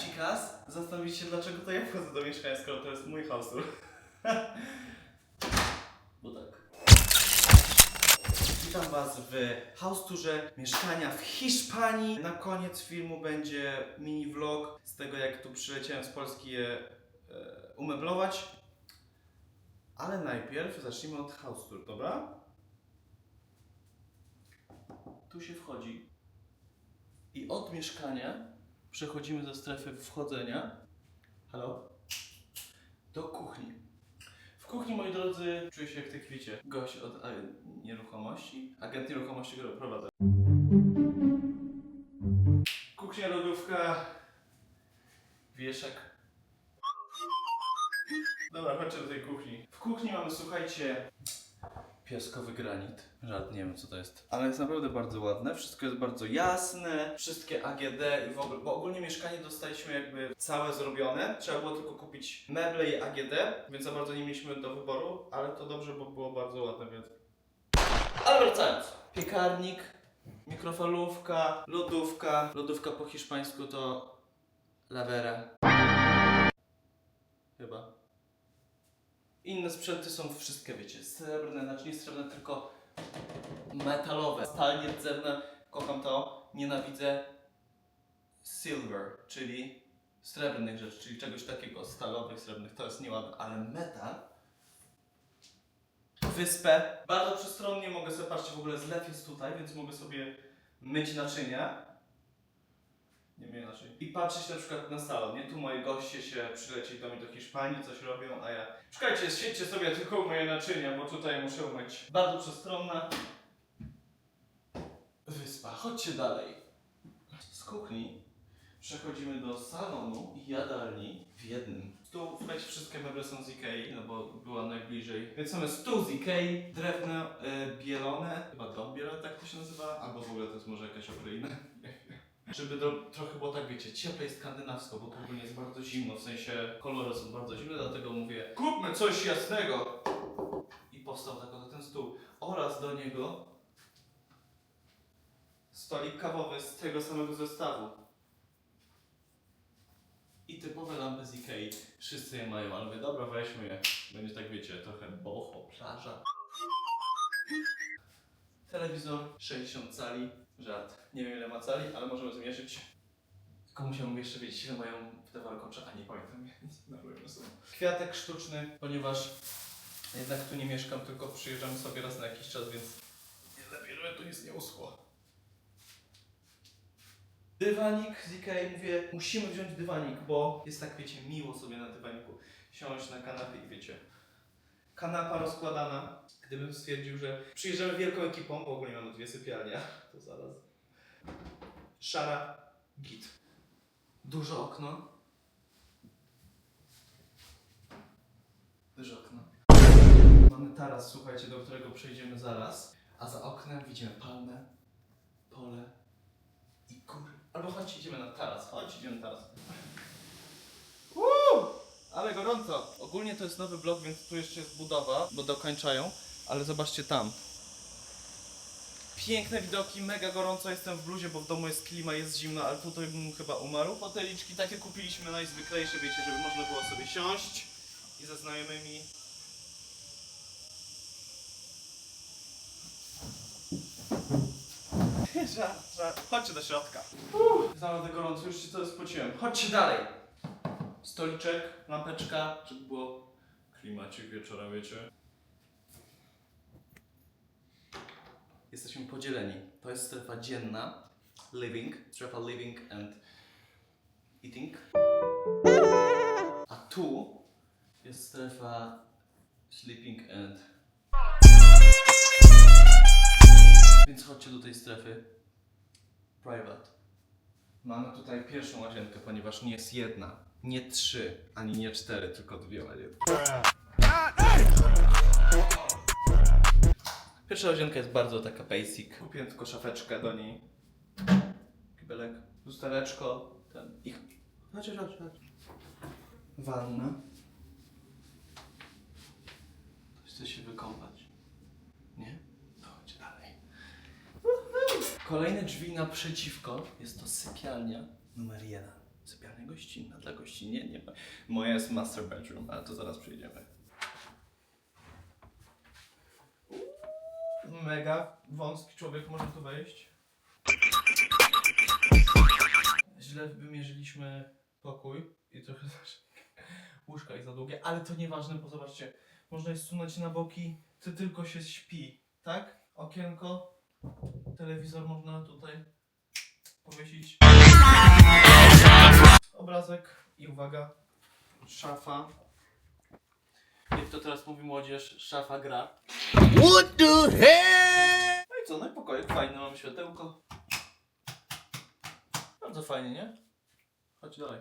Cikas, zastanowić się, dlaczego to ja wchodzę do mieszkania, skoro to jest mój tour. Bo tak. Witam Was w house mieszkania w Hiszpanii. Na koniec filmu będzie mini vlog z tego, jak tu przyleciałem z Polski je e, umeblować. Ale najpierw zacznijmy od house dobra? Tu się wchodzi. I od mieszkania przechodzimy do strefy wchodzenia. Halo? Do kuchni. W kuchni, moi drodzy, czuję się jak w tej chwili gość od a, nieruchomości, agent nieruchomości, który prowadzę. Kuchnia, lodówka, wieszak. Dobra, chodźcie do tej kuchni. W kuchni mamy, słuchajcie, Piaskowy granit. Żart, nie wiem co to jest. Ale jest naprawdę bardzo ładne. Wszystko jest bardzo jasne. Wszystkie AGD i w ogóle. Bo ogólnie mieszkanie dostaliśmy jakby całe zrobione. Trzeba było tylko kupić meble i AGD, więc za bardzo nie mieliśmy do wyboru. Ale to dobrze, bo było bardzo ładne, więc. Ale wracając. Piekarnik, mikrofalówka, lodówka. Lodówka po hiszpańsku to lavera. Chyba. Inne sprzęty są wszystkie, wiecie, srebrne, znaczy nie srebrne, tylko metalowe. Stal nierdzewne, kocham to, nienawidzę silver, czyli srebrnych rzeczy, czyli czegoś takiego, stalowych, srebrnych, to jest nieładne, ale metal, wyspę, bardzo przestronnie mogę sobie, patrzcie, w ogóle zlew jest tutaj, więc mogę sobie myć naczynia. Nie wiem inaczej. I patrzeć na przykład na salon, nie? Tu moi goście się przylecieli do mnie do Hiszpanii, coś robią, a ja... Szukajcie, siedźcie sobie tylko moje naczynia, bo tutaj muszę umyć. Bardzo przestronna wyspa. Chodźcie dalej. Z kuchni przechodzimy do salonu i jadalni w jednym. Tu, słuchajcie, wszystkie meble są z Ikei, no bo była najbliżej. Więc mamy stół z Ikei, drewno e, bielone, chyba dom bielony, tak to się nazywa, albo w ogóle to jest może jakaś okryjna. Żeby trochę było tak, wiecie, cieplej skandynawsko, bo tu jest bardzo zimno, w sensie kolory są bardzo zimne, dlatego mówię, kupmy coś jasnego! I powstał tak oto ten stół. Oraz do niego stolik kawowy z tego samego zestawu. I typowe lampy z Ikei. Wszyscy je mają, ale mówię, dobra, weźmy je. Będzie tak, wiecie, trochę boho, plaża. Telewizor 60 cali. Żart. Nie wiem ile ma cali, ale możemy zmierzyć. Tylko musiałbym jeszcze wiedzieć ile mają w te warkocze, a nie pamiętam. Na. Kwiatek sztuczny, ponieważ jednak tu nie mieszkam, tylko przyjeżdżam sobie raz na jakiś czas, więc lepiej, żeby tu nic nie uschło. Dywanik z Ikei, mówię, musimy wziąć dywanik, bo jest tak, wiecie, miło sobie na dywaniku siąść na kanapie i wiecie, kanapa rozkładana. Gdybym stwierdził, że przyjeżdżamy wielką ekipą, bo ogólnie mamy dwie sypialnie, to zaraz. Szara, git. Duże okno. Duże okno. Mamy taras, słuchajcie, do którego przejdziemy zaraz. A za oknem widzimy palmę, pole i góry. Albo chodź, idziemy na taras. Chodź, idziemy na taras. Ale gorąco. Ogólnie to jest nowy blok, więc tu jeszcze jest budowa, bo dokończają. Ale zobaczcie tam. Piękne widoki, mega gorąco jestem w bluzie, bo w domu jest klima, jest zimno, ale tutaj bym chyba umarł. Foteliczki takie kupiliśmy najzwyklejsze, wiecie, żeby można było sobie siąść i ze znajomymi Żart, żart. Chodźcie do środka. Uff, naprawdę gorąco, już się to spociłem. Chodźcie dalej. Stoliczek, lampeczka, żeby było klimacik wieczora, wiecie. Jesteśmy podzieleni. To jest strefa dzienna, living, strefa living and eating. A tu jest strefa sleeping and Więc chodźcie do tej strefy. Private. Mamy tutaj pierwszą łazienkę, ponieważ nie jest jedna, nie trzy, ani nie cztery, tylko dwie łazienki. Pierwsza łazienka jest bardzo taka basic. Kupiłem tylko szafeczkę do niej. Kibelek, lustereczko, ten ich. Chodź, chodź, chodź. Wanna. Chce się wykąpać. Nie? To chodź dalej. Kolejne drzwi naprzeciwko jest to sypialnia numer jeden. Sypialnia gościnna dla gości. Nie, nie. Moja jest master bedroom, ale to zaraz przyjdziemy. Mega wąski człowiek może tu wejść. Źle wymierzyliśmy pokój i trochę też łóżka jest za długie, ale to nieważne, bo zobaczcie, można je zsunąć na boki, ty tylko się śpi, tak? Okienko, telewizor można tutaj powiesić. Obrazek i uwaga, szafa. Jak to teraz mówi młodzież, szafa gra. What the hell? No i co, no i pokojek fajny, mam światełko. Bardzo fajnie, nie? Chodź dalej.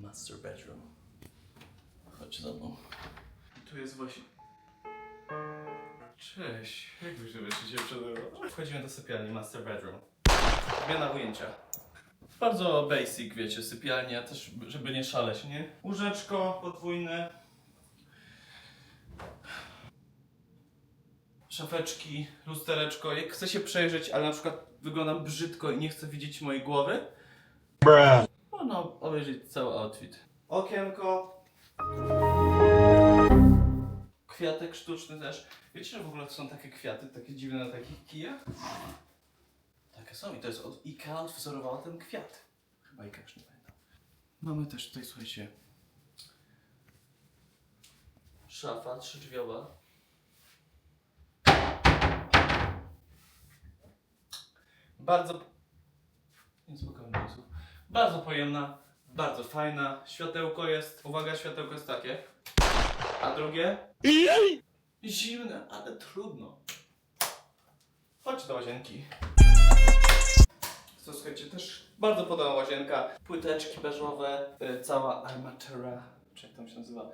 Master bedroom. Chodź za mną. Tu jest właśnie... Cześć, jak wy się się przede mną? Wchodzimy do sypialni Master bedroom. Zmiana ujęcia. Bardzo basic, wiecie, sypialnia, też żeby nie szaleć, nie? Łóżeczko podwójne, szafeczki, lustereczko. Jak chcę się przejrzeć, ale na przykład wyglądam brzydko i nie chcę widzieć mojej głowy, można obejrzeć cały outfit. Okienko. Kwiatek sztuczny też. Wiecie, że w ogóle są takie kwiaty, takie dziwne na takich kijach? Takie są i to jest od Ikea odwzorowała ten kwiat. Chyba Ikea już nie pamiętam. Mamy też tutaj, słuchajcie, szafa trzydrzwiowa. Bardzo. Niespokojny. Bardzo pojemna, bardzo fajna. Światełko jest. Uwaga, światełko jest takie. A drugie? Zimne, ale trudno. Chodź do łazienki. Co słuchajcie, też bardzo podobna łazienka. Płyteczki beżowe, y, cała armatura, czy jak tam się nazywa?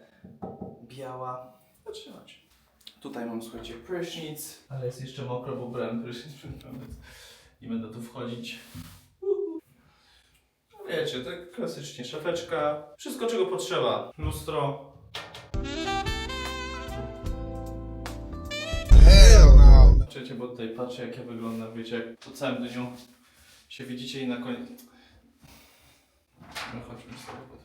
Biała. Chodź, chodź. Tutaj mam, słuchajcie, prysznic, ale jest jeszcze mokro, bo brałem prysznic przed nie będę tu wchodzić. Uhu. No Wiecie, tak klasycznie szafeczka, wszystko czego potrzeba. Lustro. Czekajcie, bo tutaj patrzę jak ja wyglądam, wiecie, jak po całym dniu się widzicie i na koniec... No chodźmy tego.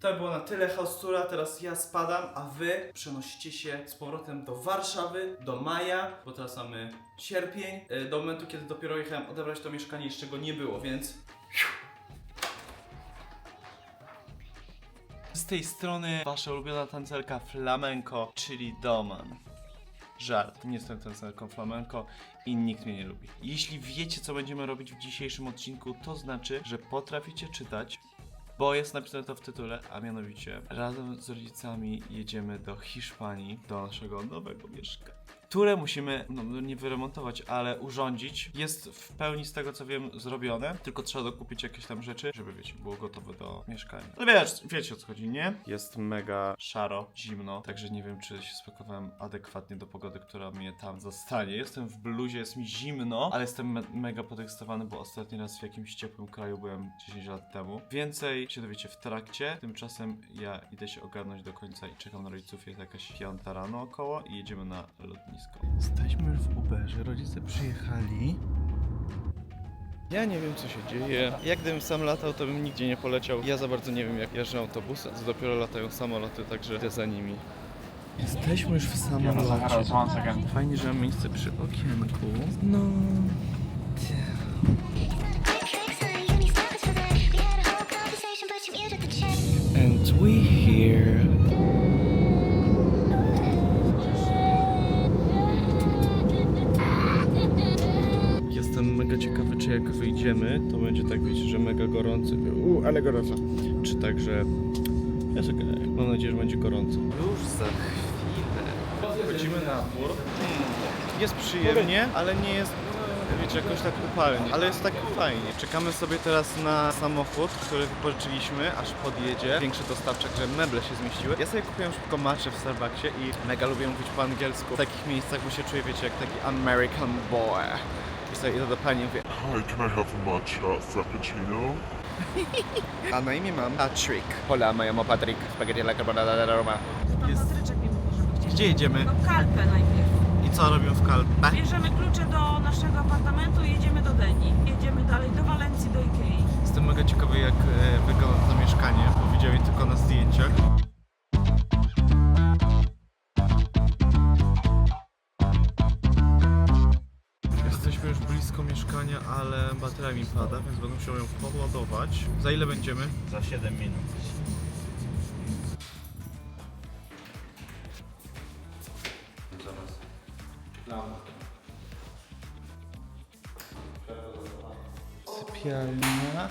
To było na tyle Haustura, teraz ja spadam, a wy przenosicie się z powrotem do Warszawy, do maja, bo teraz mamy sierpień, e, do momentu kiedy dopiero jechałem odebrać to mieszkanie, jeszcze go nie było, więc... Z tej strony wasza ulubiona tancerka flamenco, czyli Doman. Żart, nie jestem tancerką flamenco i nikt mnie nie lubi. Jeśli wiecie, co będziemy robić w dzisiejszym odcinku, to znaczy, że potraficie czytać, bo jest napisane to w tytule, a mianowicie razem z rodzicami jedziemy do Hiszpanii, do naszego nowego mieszkania. Które musimy, no no nie wyremontować, ale urządzić. Jest w pełni z tego co wiem zrobione, tylko trzeba dokupić jakieś tam rzeczy, żeby wiecie, było gotowe do mieszkania. Ale wiesz, wiecie o co chodzi, nie? Jest mega szaro, zimno, także nie wiem czy się spakowałem adekwatnie do pogody, która mnie tam zastanie. Jestem w bluzie, jest mi zimno, ale jestem me mega podekscytowany, bo ostatni raz w jakimś ciepłym kraju byłem 10 lat temu. Więcej się dowiecie w trakcie, tymczasem ja idę się ogarnąć do końca i czekam na rodziców, jest jakaś piąta rano około i jedziemy na lotnisko. Jesteśmy już w Uberze, rodzice przyjechali. Ja nie wiem co się dzieje. Jak gdybym sam latał, to bym nigdzie nie poleciał. Ja za bardzo nie wiem jak jeżdżą autobusy, to dopiero latają samoloty, także idę za nimi. Jesteśmy już w samolocie. Fajnie, że mam miejsce przy okienku. No. Tak, wiecie, że mega gorący. U, ale gorąco. Czy także... Jest okej. Mam nadzieję, że będzie gorąco. Już za chwilę. Wchodzimy na dwór. Jest przyjemnie, ale nie jest, wiecie, jakoś tak upalnie. Ale jest tak fajnie. Czekamy sobie teraz na samochód, który wypożyczyliśmy, aż podjedzie. Większy dostawczak, że meble się zmieściły. Ja sobie kupiłem szybko matcha w Starbucksie i mega lubię mówić po angielsku. W takich miejscach, bo się czuję, wiecie, jak taki American boy. I sobie idę do pani i mówię, Hi, can I have a matcha frappuccino? a na imię mam Patrick. Hola, my llamo Patrick. Spaghetti alla carbonara de Roma. Jest... Gdzie jedziemy? No kalpę najpierw. I co robimy w Kalpe? Bierzemy klucze do naszego apartamentu i jedziemy do Deni. Jedziemy dalej do Walencji, do Ikei. Jestem mega ciekawy jak e, wygląda to mieszkanie, bo widziałem je tylko na zdjęciach. Już blisko mieszkania, ale bateria mi pada, więc będę musiał ją podładować. Za ile będziemy? Za 7 minut. Sypialnia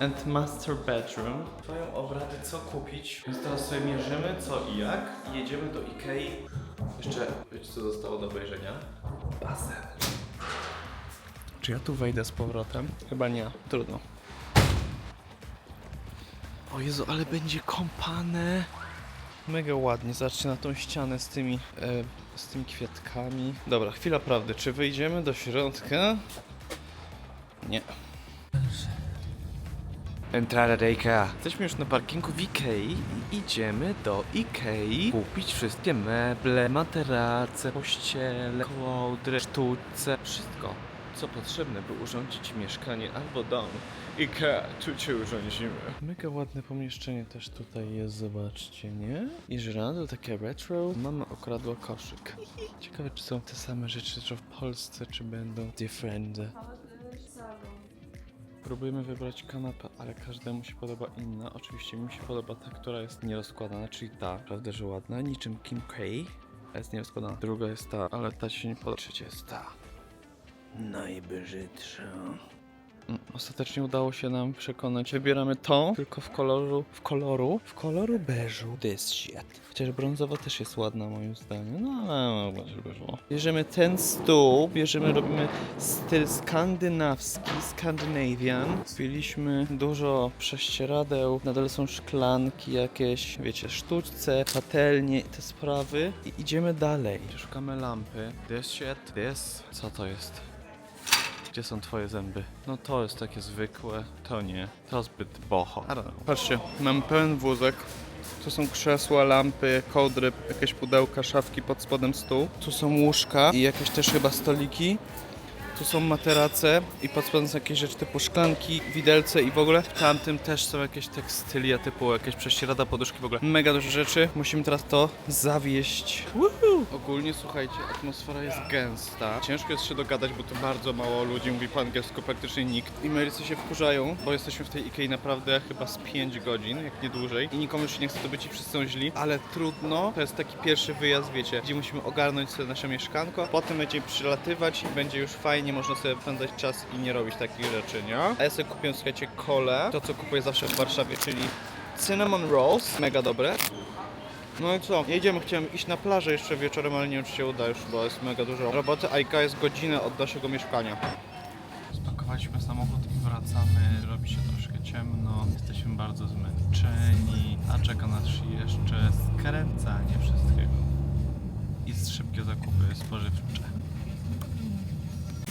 and master bedroom. Trwają obrady co kupić, więc teraz sobie mierzymy co i jak i jedziemy do Ikei. Jeszcze, wiecie co zostało do obejrzenia? Basen. Czy ja tu wejdę z powrotem? Chyba nie, trudno. O Jezu, ale będzie kąpane. Mega ładnie, zobaczcie na tą ścianę z tymi, e, z tymi kwiatkami. Dobra, chwila prawdy, czy wyjdziemy do środka? Nie. Entrada do Ikea. Jesteśmy już na parkingu w Ikei i idziemy do Ikei kupić wszystkie meble, materace, pościele, kołdry, sztuce, wszystko co potrzebne, by urządzić mieszkanie albo dom. Ikea, tu cię urządzimy. Mega ładne pomieszczenie też tutaj jest, zobaczcie, nie? I żyrandol takie retro. Mama okradła koszyk. Ciekawe, czy są te same rzeczy, co w Polsce, czy będą different. Próbujemy wybrać kanapę, ale każdemu się podoba inna. Oczywiście mi się podoba ta, która jest nierozkładana, czyli ta, prawda, że ładna, niczym Kim K. Jest nierozkładana. Druga jest ta, ale ta się nie podoba. Trzecia jest ta. Najbrzydsza. Mm, Ostatecznie udało się nam przekonać. Wybieramy tą, tylko w koloru, w koloru, w koloru beżu. This shit. Chociaż brązowa też jest ładna moim zdaniem. No ale no, było. Bierzemy ten stół, bierzemy, robimy styl skandynawski, Scandinavian. Kupiliśmy dużo prześcieradeł, na dole są szklanki jakieś, wiecie, sztuczce, patelnie i te sprawy. I idziemy dalej. Szukamy lampy. This shit, this. Co to jest? Gdzie są twoje zęby? No to jest takie zwykłe, to nie. To zbyt boho. Patrzcie, mam pełen wózek. Tu są krzesła, lampy, kołdry, jakieś pudełka, szafki pod spodem stół. Tu są łóżka i jakieś też chyba stoliki. Tu są materace i pod spodem są jakieś rzeczy typu szklanki, widelce i w ogóle. W tamtym też są jakieś tekstylia typu jakieś prześcierada, poduszki w ogóle. Mega dużo rzeczy. Musimy teraz to zawieść. Woohoo! Ogólnie słuchajcie, atmosfera jest gęsta. Ciężko jest się dogadać, bo tu bardzo mało ludzi mówi po angielsku, praktycznie nikt. I Marycy się wkurzają, bo jesteśmy w tej Ikei naprawdę chyba z 5 godzin, jak nie dłużej. I nikomu już nie chce to być i wszyscy są źli. Ale trudno, to jest taki pierwszy wyjazd, wiecie, gdzie musimy ogarnąć sobie nasze mieszkanko. Potem będziemy przylatywać i będzie już fajnie, można sobie spędzać czas i nie robić takich rzeczy, nie? A ja sobie kupiłem, słuchajcie, kole, to co kupuję zawsze w Warszawie, czyli cinnamon rolls, mega dobre. No i co? Jedziemy, chciałem iść na plażę jeszcze wieczorem, ale nie wiem czy się uda już, bo jest mega dużo roboty, a jest godzinę od naszego mieszkania. Spakowaliśmy samochód i wracamy, robi się troszkę ciemno, jesteśmy bardzo zmęczeni, a czeka nas jeszcze skręcanie wszystkiego i szybkie zakupy spożywcze.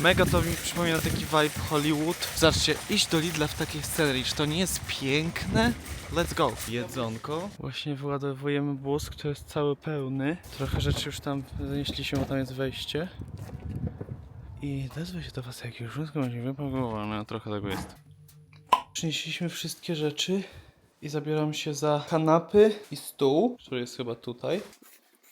Mega to mi przypomina taki vibe Hollywood. Zobaczcie, iść do Lidla w takiej scenerii, czy to nie jest piękne? Let's go! Jedzonko. Właśnie wyładowujemy bus, który jest cały pełny. Trochę rzeczy już tam zanieśliśmy, bo tam jest wejście. I odezwę się do was, jak już wszystko będzie wypakowane, trochę tego jest. Przynieśliśmy wszystkie rzeczy i zabieram się za kanapy i stół, który jest chyba tutaj.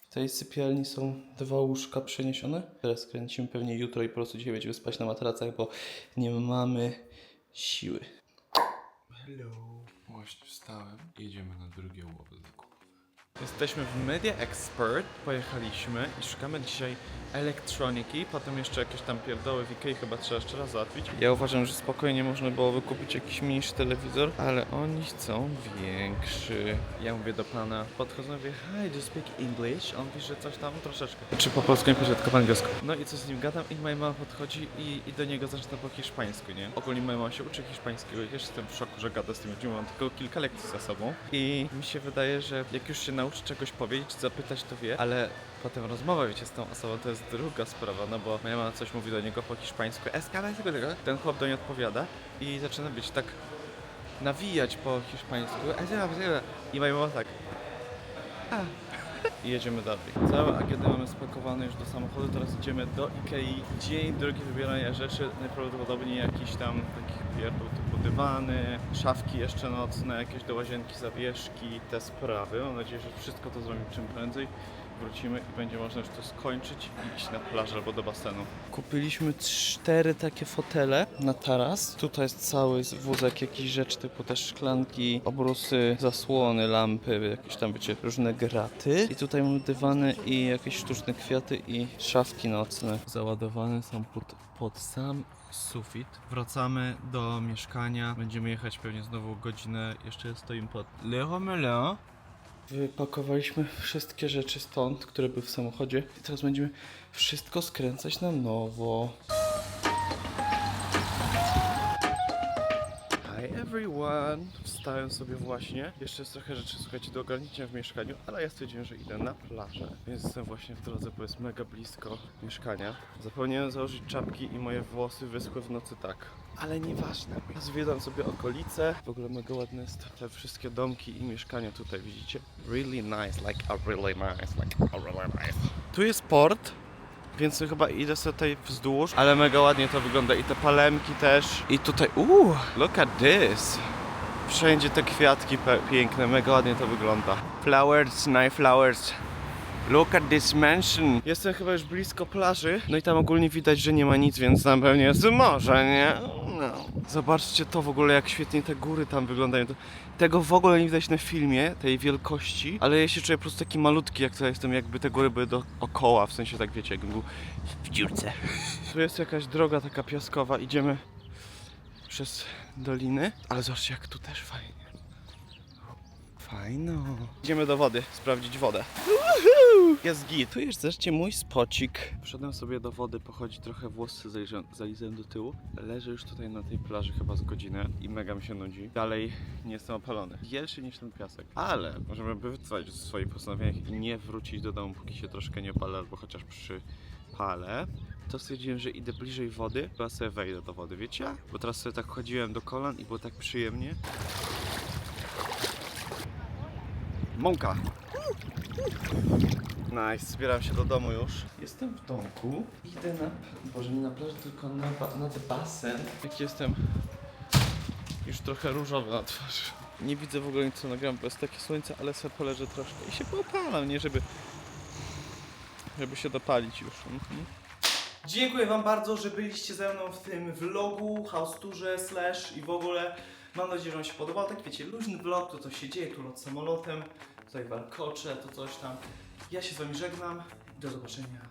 W tej sypialni są dwa łóżka przeniesione. Teraz kręcimy pewnie jutro i po prostu dzisiaj będziemy spać na matracach, bo nie mamy siły. Hello. Właśnie wstałem. Jedziemy na drugie łowy zakupowe. Jesteśmy w Media Expert. Pojechaliśmy i szukamy dzisiaj elektroniki. Potem jeszcze jakieś tam pierdoły w Ikei chyba trzeba jeszcze raz załatwić. Ja uważam, że spokojnie można było wykupić jakiś mniejszy telewizor, ale oni chcą większy. Ja mówię do pana, podchodzę, mówię, hi, do you speak English? On że coś tam troszeczkę. Czy po polsku nie poszedł, tylko po angielsku. No i co z nim gadam i moja mama podchodzi i, i do niego zaczyna po hiszpańsku, nie? Ogólnie moja mama się uczy hiszpańskiego i jestem w szoku, że gada z tym ludźmi. Mam tylko kilka lekcji za sobą i mi się wydaje, że jak już się nauczy czegoś powiedzieć, zapytać, to wie, ale potem rozmowa, wiecie, z tą osobą to jest druga sprawa, no bo moja mama coś mówi do niego po hiszpańsku, eskala tego, tego. Ten chłop do niej odpowiada i zaczyna być tak nawijać po hiszpańsku. I moja mama tak. A. i jedziemy dalej. Całe AGD mamy spakowane już do samochodu, teraz idziemy do Ikei. Dzień drogi wybierania rzeczy, najprawdopodobniej jakiś tam takich pierdół typu dywany, szafki jeszcze nocne, jakieś do łazienki zawieszki, te sprawy. Mam nadzieję, że wszystko to zrobimy czym prędzej. Wrócimy i będzie można już to skończyć i iść na plażę albo do basenu. Kupiliśmy cztery takie fotele na taras. Tutaj jest cały wózek jakichś rzeczy typu też szklanki, obrusy, zasłony, lampy, jakieś tam wiecie, różne graty. I tutaj mamy dywany i jakieś sztuczne kwiaty i szafki nocne. Załadowane są pod, pod sam sufit. Wracamy do mieszkania. Będziemy jechać pewnie znowu godzinę. Jeszcze stoimy pod Le Romelin. Wypakowaliśmy wszystkie rzeczy stąd, które były w samochodzie i teraz będziemy wszystko skręcać na nowo. Everyone! Wstałem sobie właśnie. Jeszcze jest trochę rzeczy, słuchajcie, do ogarnięcia w mieszkaniu, ale ja stwierdziłem, że idę na plażę. Więc jestem właśnie w drodze, bo jest mega blisko mieszkania. Zapomniałem założyć czapki i moje włosy wyschły w nocy tak. Ale nieważne. Zwiedzam sobie okolice. W ogóle mega ładne jest te wszystkie domki i mieszkania tutaj, widzicie? Really nice, like a really nice, like a really nice. Tu jest port, więc chyba idę sobie tutaj wzdłuż, ale mega ładnie to wygląda i te palemki też. I tutaj, uuu, look at this. Wszędzie te kwiatki piękne, mega ładnie to wygląda. Flowers, nice flowers. Look at this mansion. Jestem chyba już blisko plaży, no i tam ogólnie widać, że nie ma nic, więc tam pewnie jest morze, nie? No. Zobaczcie to w ogóle, jak świetnie te góry tam wyglądają. Tego w ogóle nie widać na filmie, tej wielkości, ale ja się czuję po prostu taki malutki, jak to jestem, jakby te góry były dookoła, w sensie tak wiecie, jakbym był w dziurce. Tu jest jakaś droga taka piaskowa, idziemy przez doliny, ale zobaczcie, jak tu też fajnie. Fajno. Idziemy do wody, sprawdzić wodę. Jest git. Tu jest zresztą mój spocik. Wszedłem sobie do wody, pochodzi trochę włosy zalizałem do tyłu. Leżę już tutaj na tej plaży chyba z godzinę i mega mi się nudzi. Dalej nie jestem opalony. Większy niż ten piasek. Ale możemy wytrwać w swoich postanowieniach i nie wrócić do domu, póki się troszkę nie opalę, albo chociaż przypalę. To stwierdziłem, że idę bliżej wody, bo ja sobie wejdę do wody, wiecie? Bo teraz sobie tak chodziłem do kolan i było tak przyjemnie. Mąka. Nice, zbieram się do domu już. Jestem w domku. Idę na... Boże, nie na plażę, tylko na, ba- nad basen. Jak jestem już trochę różowy na twarzy. Nie widzę w ogóle nic co nagram, bo jest takie słońce, ale sobie poleżę troszkę i się popalam, nie żeby... żeby się dopalić już. Mhm. Dziękuję wam bardzo, że byliście ze mną w tym vlogu, house tourze, slash i w ogóle. Mam nadzieję, że wam się podobał. Tak wiecie, luźny vlog, to co się dzieje, tu lot samolotem, tutaj warkocze, to coś tam. Ja się z wami żegnam. Do zobaczenia